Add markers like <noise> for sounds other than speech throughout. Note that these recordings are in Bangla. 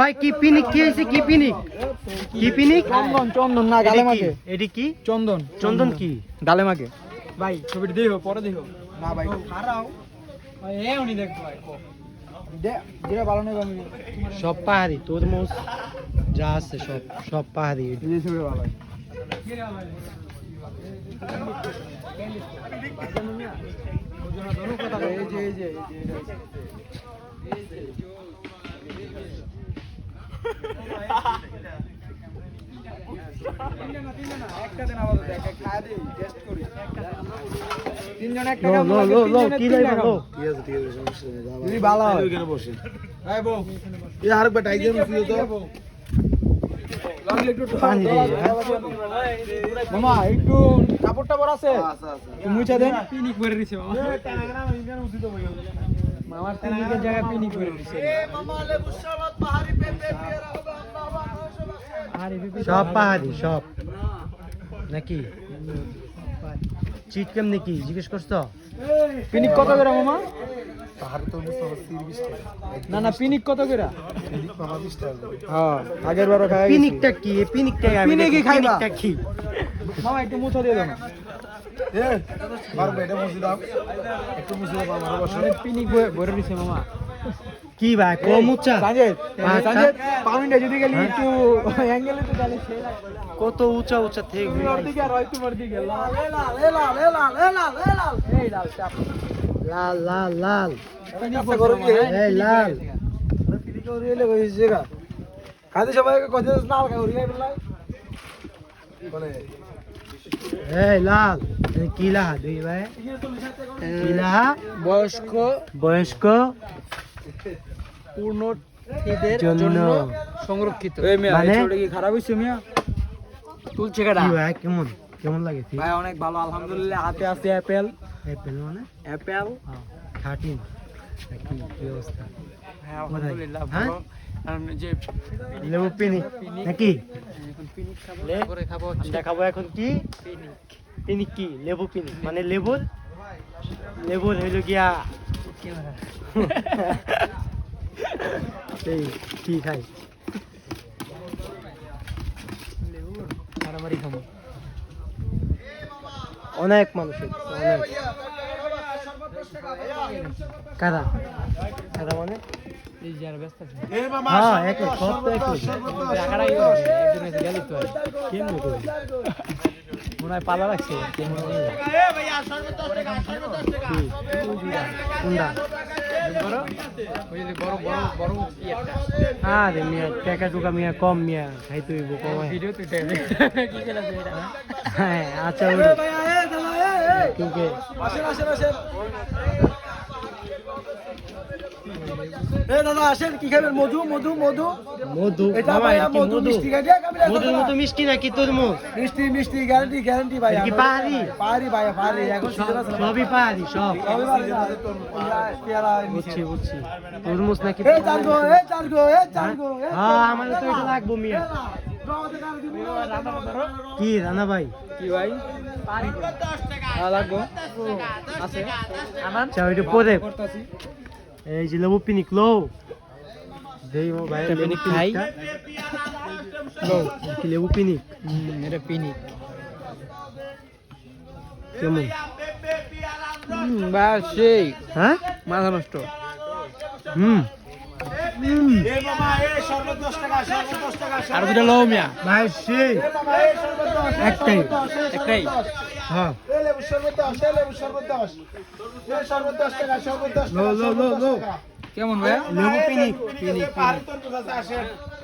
ওই কি পিনিক? কি হয়েছে? কি পিনিক? কি পিনিক? চন্দন চন্দন না গালে? মাকে এটি কি? চন্দন। চন্দন কি? গালে মাকে ভাই ছবিটা দেখো পরে দেখো না ভাই। এ উনি দেখ ভাই। সব পাহাড়ি তরমুজ যা আছে সব সব পাহাড়ি। এই যে এই যে এই যে তিনজন একটা লো লো লো লো কি লইবা লো যদি ভালো হয় এই বউ লাগলে একটু পানি দিয়ে, হ্যাঁ? মামা কাপড় টাপড় আছে পিনিক করে দিছে মামা মামার পিনিকের জায়গায় পিনিক করে দিছে সব পাহাড়ি সব। নাকি? চিট কেমনি কি? জিজ্ঞেস করছ? পিনিক কত করে মামা? না না পিনিক কত করে? হ্যাঁ আগের বারও খাই পিনিকটা কি? পিনিকটা আমি পিনিকই খাইবা। পিনিকটা কি? মামা একটু মুছা দিয়ে দাও না। অনেক পিনিক ভরে- ভরে দিছে মামা। কি ভাই কম উচ্চা সাজেদ হ্যাঁ, সাজেদ পাউন্ডে যদি গেলি একটু অ্যাঙ্গেলে তো তাহলে সেই কত উঁচা উঁচা থেকে তোমার দিকে আর হয় তোমার দিকে লাল। লাল লাল লাল লাল লাল এই লাল চাপ। লাল লাল লাল। পিনিক করো কি এই লাল। পিনিক করে এলে ওই জায়গা। খাদি সবাইকে কত নাল খাই উড়িয়ে বলাই বলে এই লাল। এই কি লাহা দুই ভাই। কি লাহা বয়স্ক। বয়স্ক। পূর্ণ জন্য। জন্য সংরক্ষিত। এই মিয়া মানে? এই কি খারাপ হইছে মিয়া? তুলছে কেডা? কি ভাই কেমন? কেমন লাগে ভাই অনেক ভালো আলহামদুলিল্লাহ হাতে আছে অ্যাপেল। অ্যাপেল মানে? অ্যাপেল। কি হ্যাঁ আলহামদুলিল্লাহ হ্যাঁ? ভালো। যে লেবু পিনিক। নাকি? এখন পিনিক খাব লে? করে খাব হচ্ছে দেখাবো এখন কি? পিনিক। কি? লেবু মানে লেবুর? লেবুর হইল গিয়া <laughs> <laughs> এই কি খাই মারামারি খাব অনেক মানুষ অনেক কারা কারা মানে হ্যাঁ একই সব তো একই মনে হয় পালা রাখছে একটা আরে মিয়া টাকা টুকা মিয়া কম মিয়া খাইতে হইব তুই কি হ্যাঁ আচ্ছা ওই আসেন আসেন আসেন। এ দাদা আসেন কি খাবেন? মধু মধু মধু। মধু এটা মধু মধু? মিষ্টি নাকি তরমুজ? মিষ্টি মিষ্টি গ্যারান্টি গ্যারান্টি ভাই কি পাহাড়ি? পাহাড়ি ভাই পাহাড়ি। এখন সবই পাহাড়ি সব। সবই পাহাড়ি না। পেয়ারা বুঝছি বুঝছি। তরমুজ নাকি এ চারগো এ চারগো এ চারগো হ্যাঁ আমার তো এটা লাগবো মিয়া। কি রানা ভাই? কি ভাই? লাগবো। আছে? আনান আচ্ছা পরে। এই যে লেবু পিনিক লো। দেই মো ভাই পিনিক খাই। লো কি লেবু পিনিক? এটা পিনিক। কেমন? বা সেই। হ্যাঁ? মাথা নষ্ট। হুম। আর দুটা লও মিয়া। ভাই সে একটাই। একটাই। হ্যাঁ। লো লো লো লো। কেমন ভাই লেবু পিনিক পিনিক খাও আর জলো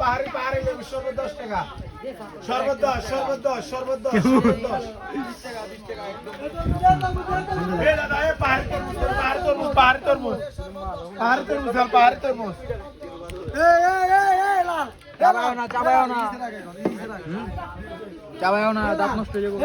পাহাড়ি পাহাড়ি লেবু শরবত দশ টাকা শরবত দশ শরবত দশ শরবত দশ শরবত দশ এ দাদা এ পাহাড়ি তরমুজ পাহাড়ি তরমুজ পাহাড়ি তরমুজ। পাহাড়ি তরমুজ পাহাড়ি তরমুজ। এই এই এই এই লাল। চাবায়ও না, চাবায়ও না। চাবায়ও না দাঁত নষ্ট হয়ে যাবে।